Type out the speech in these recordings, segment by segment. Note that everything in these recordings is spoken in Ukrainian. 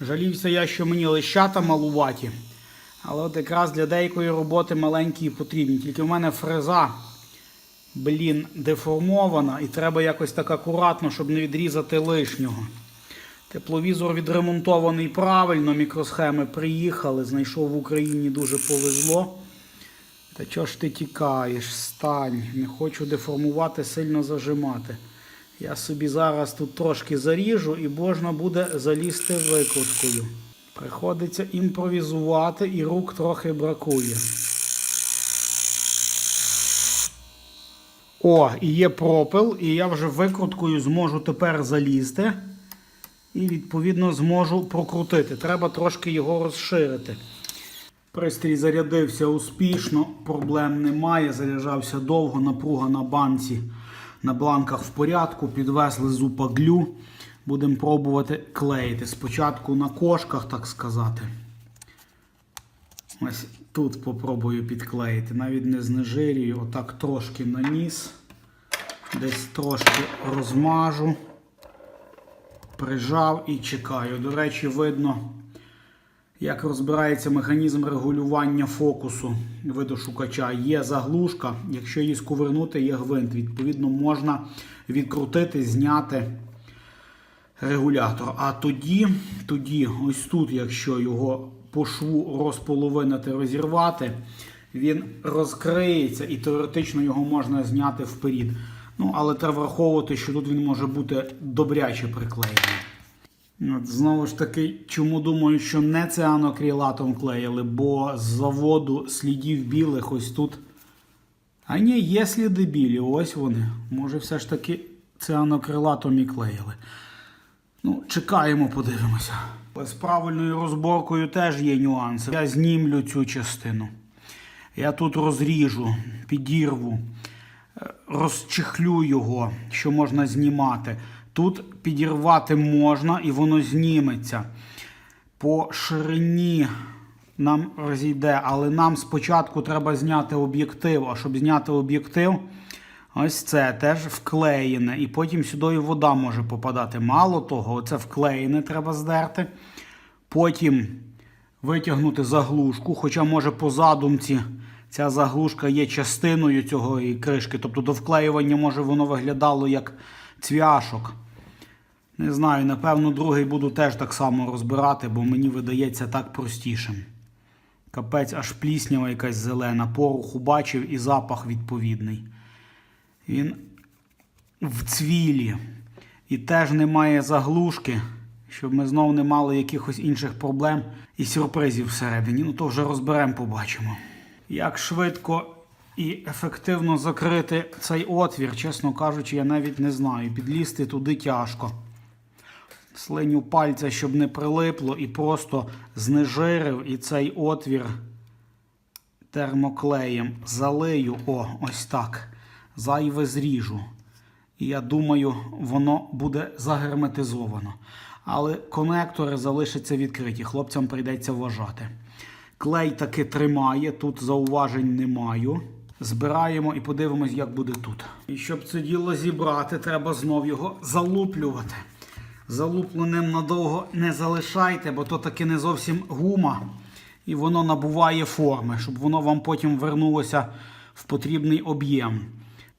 Жалівся я, що мені лищата малуваті. Але от якраз для деякої роботи маленькі і потрібні. Тільки в мене фреза, блін, деформована, і треба якось так акуратно, щоб не відрізати лишнього. Тепловізор відремонтований правильно, мікросхеми приїхали, знайшов в Україні дуже повезло. Та чого ж ти тікаєш? Стань, не хочу деформувати, сильно зажимати. Я собі зараз тут трошки заріжу і можна буде залізти викруткою. Приходиться імпровізувати і рук трохи бракує. О, і є пропил, і я вже викруткою зможу тепер залізти. І відповідно зможу прокрутити. Треба трошки його розширити. Пристрій зарядився успішно, проблем немає. Заряджався довго, напруга на банці на бланках в порядку. Підвезли зупаглю. Будемо пробувати клеїти. Спочатку на кошках, так сказати. Ось тут попробую підклеїти. Навіть не знежирюю, отак трошки наніс. Десь трошки розмажу. Прижав і чекаю. До речі, видно, як розбирається механізм регулювання фокусу видошукача. Є заглушка, якщо її скувернути, є гвинт. Відповідно, можна відкрутити, зняти регулятор. А тоді, тоді, ось тут, якщо його по шву розполовинити, розірвати, він розкриється і теоретично його можна зняти вперед. Ну, але треба враховувати, що тут він може бути добряче приклеєний. Знову ж таки, чому думаю, що не цианокрилатом клеїли, бо з заводу слідів білих ось тут. А ні, є сліди білі, ось вони. Може, все ж таки цианокрилатом і клеїли. Ну, чекаємо, подивимося. З правильною розборкою теж є нюанси. Я знімлю цю частину. Я тут розріжу, підірву, е, розчехлю його, що можна знімати. Тут підірвати можна і воно зніметься. По ширині нам розійде, але нам спочатку треба зняти об'єктив. А щоб зняти об'єктив, ось це теж вклеєне. І потім сюди і вода може попадати. Мало того, оце вклеєне треба здерти. Потім витягнути заглушку, хоча, може, по задумці ця заглушка є частиною цього і кришки. Тобто до вклеювання, може, воно виглядало як цвяшок. Не знаю, напевно, другий буду теж так само розбирати, бо мені видається так простішим. Капець аж пліснява якась зелена, поруху бачив і запах відповідний. Він в цвілі. І теж немає заглушки, щоб ми знову не мали якихось інших проблем і сюрпризів всередині. Ну то вже розберемо, побачимо. Як швидко і ефективно закрити цей отвір, чесно кажучи, я навіть не знаю. Підлізти туди тяжко. Слиню пальця, щоб не прилипло, і просто знежирив і цей отвір термоклеєм залию. О, ось так. Зайве зріжу. І я думаю, воно буде загерметизовано. Але конектори залишаться відкриті. Хлопцям прийдеться вважати. Клей таки тримає, тут зауважень не маю. Збираємо і подивимось, як буде тут. І щоб це діло зібрати, треба знов його залуплювати. Залупленим надовго не залишайте, бо то таки не зовсім гума, і воно набуває форми, щоб воно вам потім вернулося в потрібний об'єм.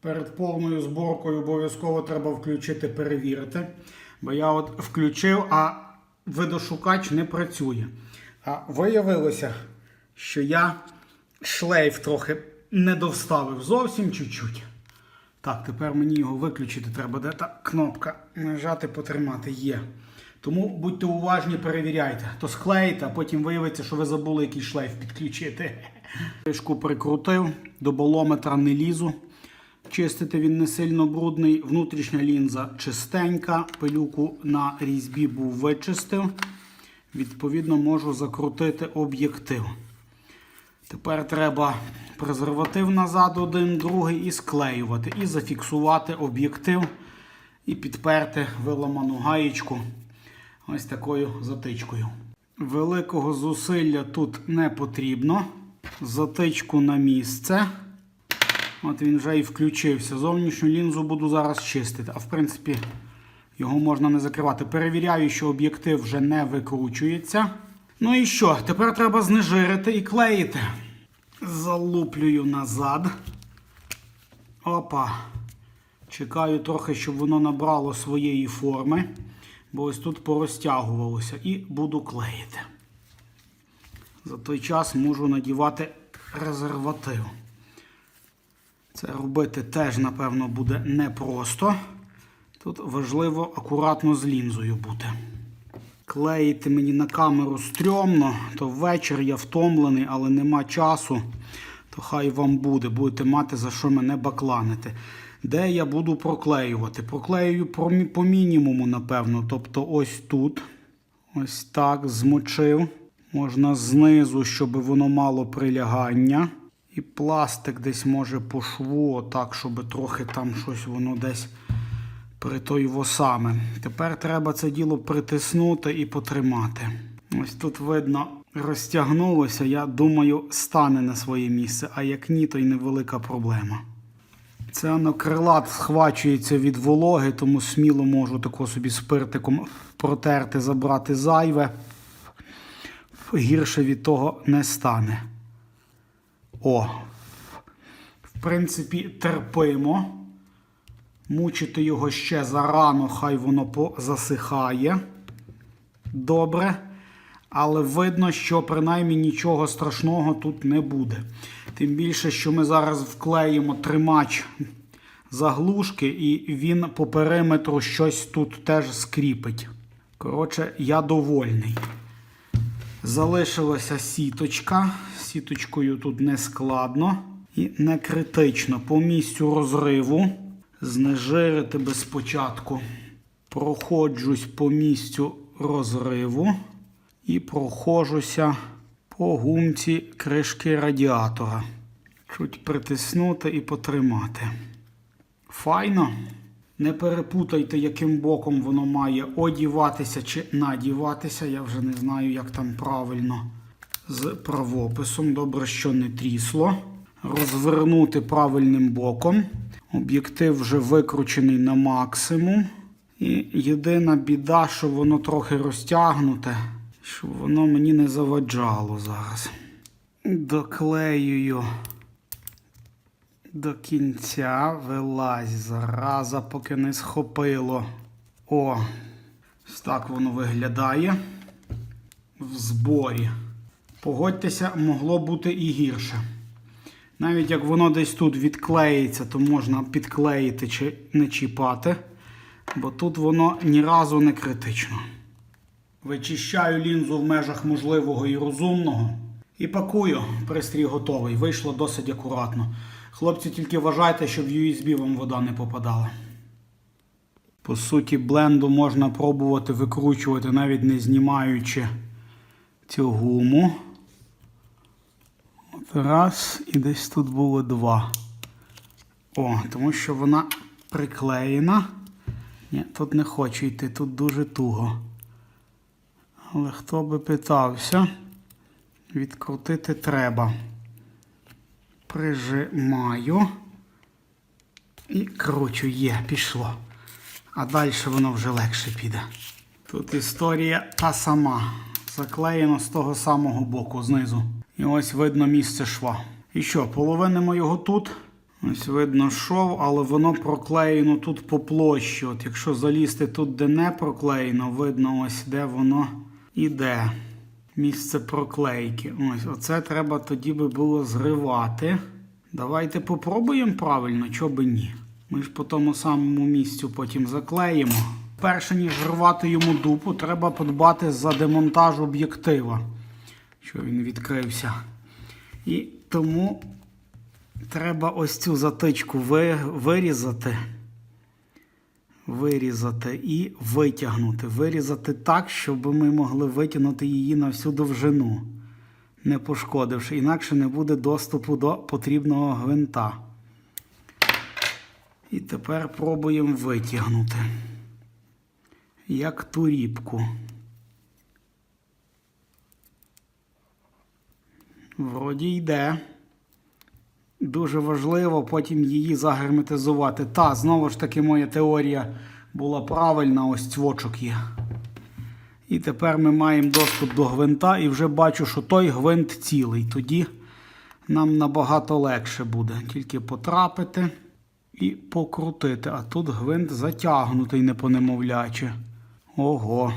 Перед повною зборкою обов'язково треба включити перевірити. Бо я от включив, а видошукач не працює. А виявилося, що я шлейф трохи не довставив зовсім чуть-чуть. Так, тепер мені його виключити треба. Де та кнопка нажати, потримати є. Тому будьте уважні, перевіряйте. То склеїте, а потім виявиться, що ви забули якийсь шлейф підключити. Кришку прикрутив, до болометра не лізу. Чистити він не сильно брудний. Внутрішня лінза чистенька. Пилюку на різьбі був вичистив. Відповідно, можу закрутити об'єктив. Тепер треба презерватив назад один, другий і склеювати. І зафіксувати об'єктив і підперти виламану гаєчку ось такою затичкою. Великого зусилля тут не потрібно. Затичку на місце. От він вже і включився. Зовнішню лінзу буду зараз чистити. А в принципі, його можна не закривати. Перевіряю, що об'єктив вже не викручується. Ну і що? Тепер треба знежирити і клеїти. Залуплюю назад. Опа. Чекаю трохи, щоб воно набрало своєї форми, бо ось тут порозтягувалося, і буду клеїти. За той час можу надівати резерватив. Це робити теж, напевно, буде непросто. Тут важливо акуратно з лінзою бути. Клеїти мені на камеру стрьомно, то ввечері я втомлений, але нема часу, то хай вам буде, будете мати за що мене бакланити. Де я буду проклеювати? Проклеюю по мінімуму, напевно. Тобто ось тут. Ось так змочив. Можна знизу, щоб воно мало прилягання. І пластик десь може по шву, так, щоб трохи там щось воно десь притоїво саме. Тепер треба це діло притиснути і потримати. Ось тут видно, розтягнулося. Я думаю, стане на своє місце, а як ні, то й невелика проблема. Це анокрилат схвачується від вологи, тому сміло можу тако собі спиртиком протерти, забрати зайве. Гірше від того не стане. О, в принципі, терпимо. Мучити його ще зарано, хай воно позасихає. Добре. Але видно, що принаймні нічого страшного тут не буде. Тим більше, що ми зараз вклеїмо тримач заглушки, і він по периметру щось тут теж скріпить. Коротше, я довольний. Залишилася сіточка. Сіточкою тут не складно і не критично. По місцю розриву знежирити без початку. Проходжусь по місцю розриву і проходжуся по гумці кришки радіатора. Чуть притиснути і потримати. Файно. Не перепутайте, яким боком воно має одіватися чи надіватися. Я вже не знаю, як там правильно з правописом. Добре, що не трісло. Розвернути правильним боком. Об'єктив вже викручений на максимум. І єдина біда, що воно трохи розтягнуте, щоб воно мені не заваджало зараз. Доклеюю до кінця, вилазь зараза, поки не схопило. О, ось так воно виглядає в зборі. Погодьтеся, могло бути і гірше. Навіть як воно десь тут відклеїться, то можна підклеїти чи не чіпати, бо тут воно ні разу не критично. Вичищаю лінзу в межах можливого і розумного. І пакую. Пристрій готовий. Вийшло досить акуратно. Хлопці, тільки вважайте, щоб в USB вам вода не попадала. По суті, бленду можна пробувати викручувати, навіть не знімаючи цю гуму. Раз, і десь тут було два. О, тому що вона приклеєна. Ні, тут не хочу йти, тут дуже туго. Але хто би питався, відкрутити треба. Прижимаю і кручу, є, пішло. А далі воно вже легше піде. Тут історія та сама. Заклеєно з того самого боку знизу. І ось видно місце шва. І що, половинимо його тут. Ось видно шов, але воно проклеєно тут по площі. От якщо залізти тут, де не проклеєно, видно ось де воно іде. Місце проклейки. Ось, оце треба тоді би було зривати. Давайте попробуємо правильно, чого би ні. Ми ж по тому самому місцю потім заклеїмо. Перше, ніж рвати йому дупу, треба подбати за демонтаж об'єктива, що він відкрився. І тому треба ось цю затичку вирізати. Вирізати і витягнути. Вирізати так, щоб ми могли витягнути її на всю довжину, не пошкодивши. Інакше не буде доступу до потрібного гвинта. І тепер пробуємо витягнути. Як туріпку. Вроді йде. Дуже важливо потім її загерметизувати. Та, знову ж таки, моя теорія була правильна, ось цвочок є. І тепер ми маємо доступ до гвинта і вже бачу, що той гвинт цілий. Тоді нам набагато легше буде. Тільки потрапити і покрутити. А тут гвинт затягнутий непонемовляче. Ого.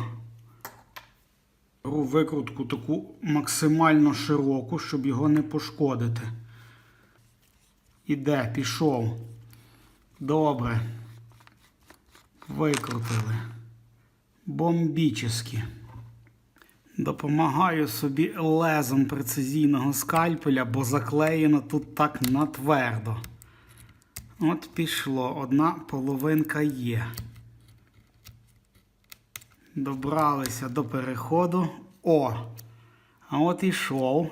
Беру викрутку таку максимально широку, щоб його не пошкодити. Іде, пішов. Добре. Викрутили. Бомбічески. Допомагаю собі лезом прецизійного скальпеля, бо заклеєно тут так натвердо. От пішло, одна половинка є. Добралися до переходу. О! А от і шов.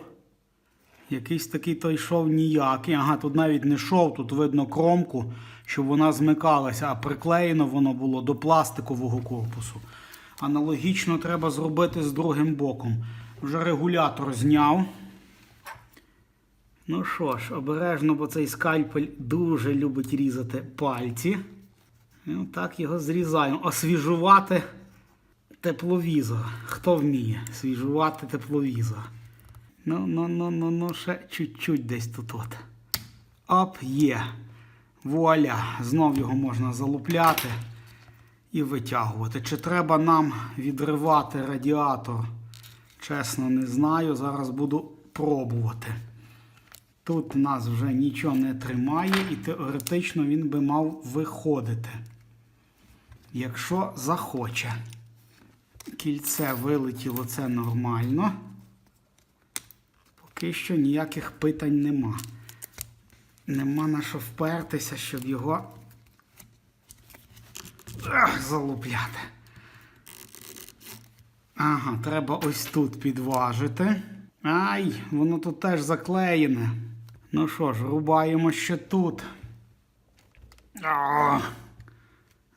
Якийсь такий той шов ніякий. Ага, тут навіть не шов, тут видно кромку, щоб вона змикалася, а приклеєно воно було до пластикового корпусу. Аналогічно треба зробити з другим боком. Вже регулятор зняв. Ну що ж, обережно, бо цей скальпель дуже любить різати пальці. І так його зрізаємо. Освіжувати тепловізор. Хто вміє свіжувати тепловізор? Ну, ну, ну, ну, ну, ще чуть-чуть десь тут от. Оп, є. Вуаля. Знов його можна залупляти і витягувати. Чи треба нам відривати радіатор? Чесно, не знаю. Зараз буду пробувати. Тут нас вже нічого не тримає, і теоретично він би мав виходити. Якщо захоче. Кільце вилетіло, це нормально. Поки що ніяких питань нема. Нема на що впертися, щоб його Ах, залупляти. Ага, треба ось тут підважити. Ай, воно тут теж заклеєне. Ну що ж, рубаємо ще тут. А,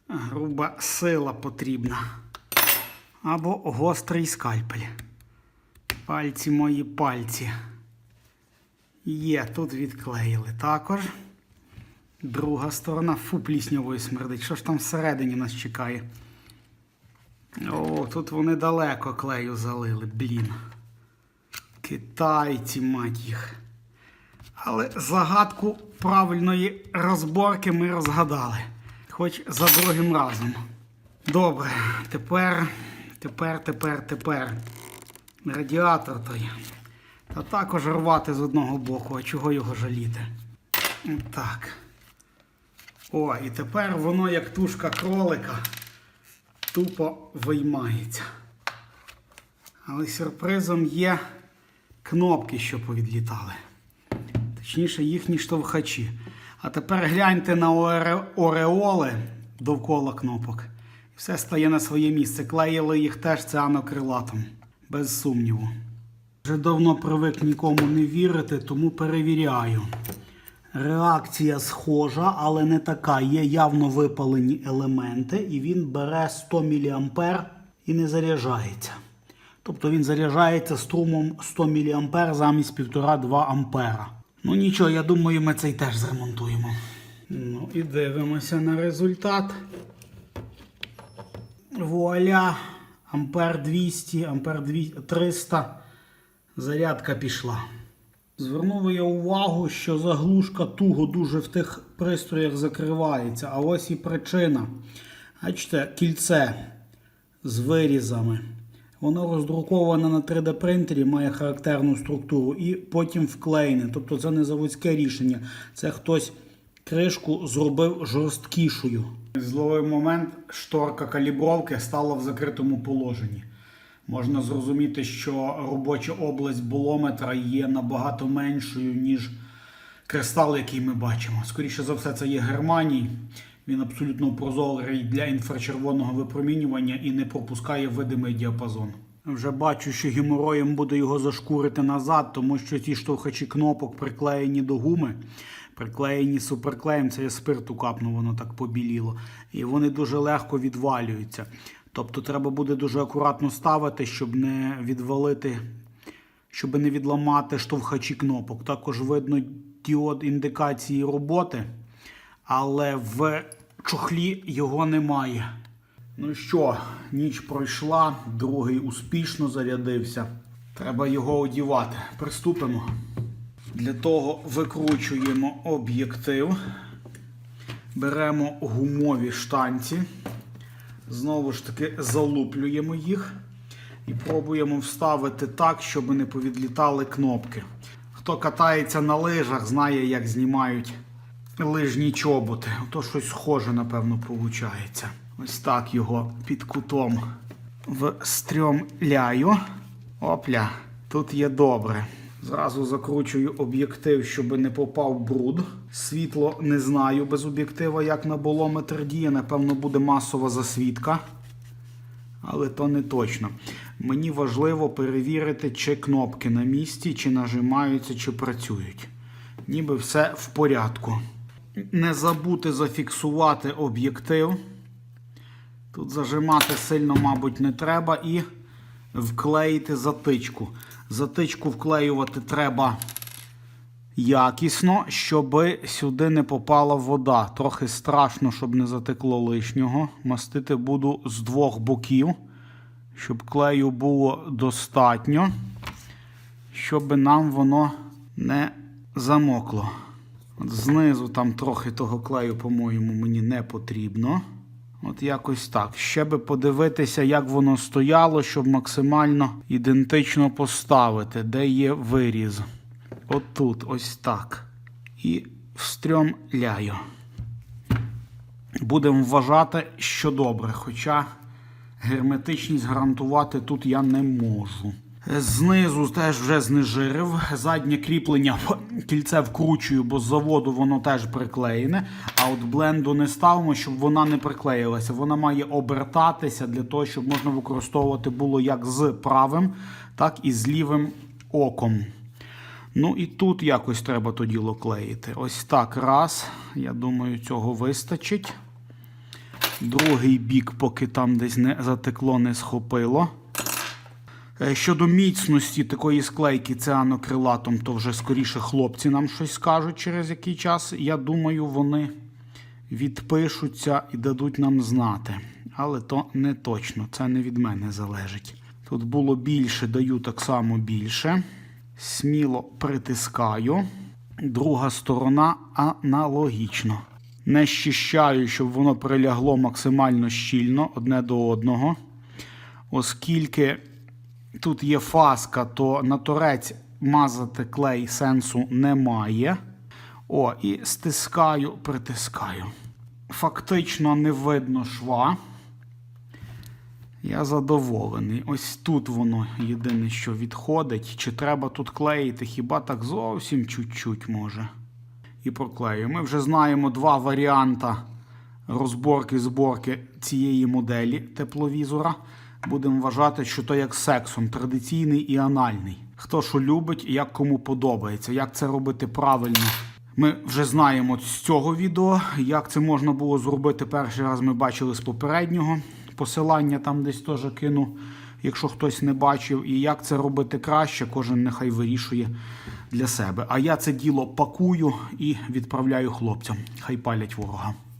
груба сила потрібна. Або гострий скальпель. Пальці мої пальці. Є, тут відклеїли також. Друга сторона. Фу, пліснявою смердить. Що ж там всередині нас чекає? О, тут вони далеко клею залили, блін. Китайці, мать їх. Але загадку правильної розборки ми розгадали. Хоч за другим разом. Добре, тепер, тепер, тепер, тепер. Радіатор той. Та також рвати з одного боку, а чого його жаліти? Так. О, і тепер воно, як тушка кролика, тупо виймається. Але сюрпризом є кнопки, що повідлітали. Точніше, їхні штовхачі. А тепер гляньте на оре- ореоли довкола кнопок. Все стає на своє місце. Клеїли їх теж цианокрилатом. Без сумніву. Вже давно привик нікому не вірити, тому перевіряю. Реакція схожа, але не така. Є явно випалені елементи, і він бере 100 мА і не заряджається. Тобто він заряджається струмом 100 мА замість 1,5-2 А. Ну нічого, я думаю, ми цей теж зремонтуємо. Ну і дивимося на результат. Вуаля, ампер 200, ампер 300. Зарядка пішла. Звернув я увагу, що заглушка туго дуже в тих пристроях закривається. А ось і причина. Бачите, кільце з вирізами. Воно роздруковане на 3D принтері, має характерну структуру і потім вклеєне. Тобто це не заводське рішення. Це хтось кришку зробив жорсткішою. Зловий момент шторка калібровки стала в закритому положенні. Можна зрозуміти, що робоча область болометра є набагато меншою, ніж кристал, який ми бачимо. Скоріше за все, це є германій. Він абсолютно прозорий для інфрачервоного випромінювання і не пропускає видимий діапазон. Вже бачу, що геморроєм буде його зашкурити назад, тому що ті штовхачі кнопок приклеєні до гуми, приклеєні суперклеєм, це я спирту капнув, воно так побіліло. І вони дуже легко відвалюються. Тобто треба буде дуже акуратно ставити, щоб не відвалити, щоб не відламати штовхачі кнопок. Також видно діод індикації роботи, але в чохлі його немає. Ну що, ніч пройшла, другий успішно зарядився. Треба його одівати. Приступимо. Для того викручуємо об'єктив, беремо гумові штанці, знову ж таки залуплюємо їх і пробуємо вставити так, щоб не повідлітали кнопки. Хто катається на лижах, знає, як знімають лижні чоботи. Ото щось схоже, напевно, виходить. Ось так його під кутом встрьомляю. Опля, тут є добре. Зразу закручую об'єктив, щоб не попав бруд. Світло не знаю без об'єктива, як на болометр діє. Напевно, буде масова засвітка. Але то не точно. Мені важливо перевірити, чи кнопки на місці, чи нажимаються, чи працюють. Ніби все в порядку. Не забути зафіксувати об'єктив. Тут зажимати сильно, мабуть, не треба. І вклеїти затичку. Затичку вклеювати треба якісно, щоб сюди не попала вода. Трохи страшно, щоб не затекло лишнього. Мастити буду з двох боків, щоб клею було достатньо, щоб нам воно не замокло. От знизу там трохи того клею, по-моєму, мені не потрібно. От якось так. Ще би подивитися, як воно стояло, щоб максимально ідентично поставити, де є виріз. От тут, ось так. І встрьомляю. Будемо вважати, що добре. Хоча герметичність гарантувати тут я не можу. Знизу теж вже знежирив. Заднє кріплення кільце вкручую, бо з заводу воно теж приклеєне. А от бленду не ставимо, щоб вона не приклеїлася. Вона має обертатися для того, щоб можна використовувати було як з правим, так і з лівим оком. Ну і тут якось треба то діло клеїти. Ось так раз. Я думаю, цього вистачить. Другий бік, поки там десь не затекло, не схопило. Е, Щодо міцності такої склейки цианокрилатом, то вже скоріше хлопці нам щось скажуть через який час. Я думаю, вони відпишуться і дадуть нам знати. Але то не точно, це не від мене залежить. Тут було більше, даю так само більше. Сміло притискаю. Друга сторона аналогічно. Не щищаю, щоб воно прилягло максимально щільно одне до одного. Оскільки тут є фаска, то на торець мазати клей сенсу немає. О, і стискаю, притискаю. Фактично не видно шва. Я задоволений. Ось тут воно єдине, що відходить. Чи треба тут клеїти? Хіба так зовсім чуть-чуть може. І проклею. Ми вже знаємо два варіанти розборки зборки цієї моделі тепловізора. Будемо вважати, що то як сексом, традиційний і анальний. Хто що любить, як кому подобається, як це робити правильно. Ми вже знаємо з цього відео, як це можна було зробити перший раз. Ми бачили з попереднього. Посилання там десь теж кину, якщо хтось не бачив. І як це робити краще, кожен нехай вирішує для себе. А я це діло пакую і відправляю хлопцям. Хай палять ворога.